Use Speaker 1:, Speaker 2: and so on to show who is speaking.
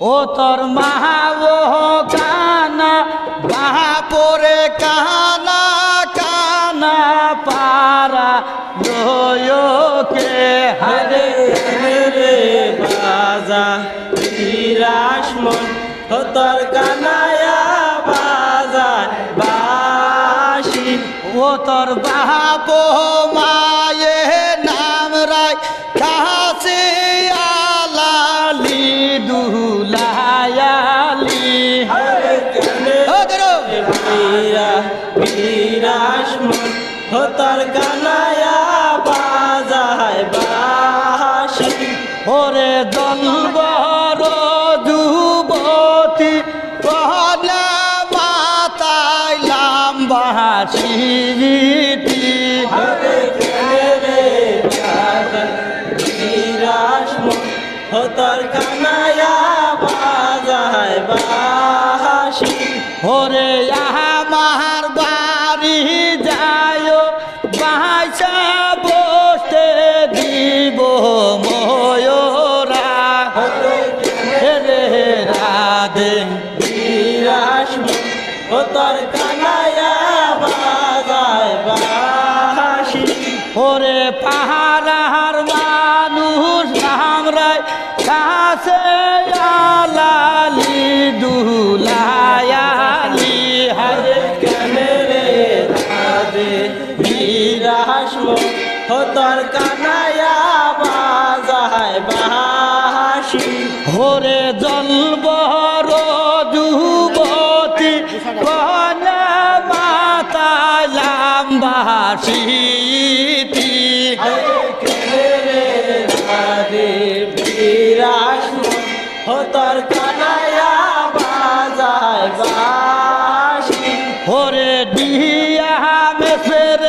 Speaker 1: ও তোর মাহা ও কানা, বাহা পরে কানা কানা পারা কে হারে
Speaker 2: রে বাজা বিরাসমন হতর কানায়া বাজা বাসি।
Speaker 1: ও তোর বাপ মায়ে নাম রাই
Speaker 2: বীরা বিরাসমন হতর কানায়া বাজায় বাসি
Speaker 1: ওরে দলবর যুবতী কহলা মাতাই লাম্বাসিটি
Speaker 2: বিরাসমন হতর কানায়া বাজায় বাসি
Speaker 1: ওরে আমার বাড়ি যায় বাসা বসতে দিব ময়রা। রে রাধে।
Speaker 2: বিরাসমন হতর কানায়া বাজায় বাসি
Speaker 1: ওরে পাহাড়ার মানুষ আমরাই কাছে আলালি
Speaker 2: বিরাসমন হতর কানায়া বাজায় বাসি
Speaker 1: ওরে জলবর যুবতী কনে মাতা লাম্বাসিতি
Speaker 2: হতর কানায়া বাজায় বাসি
Speaker 1: ওরে ডিয়া মেসের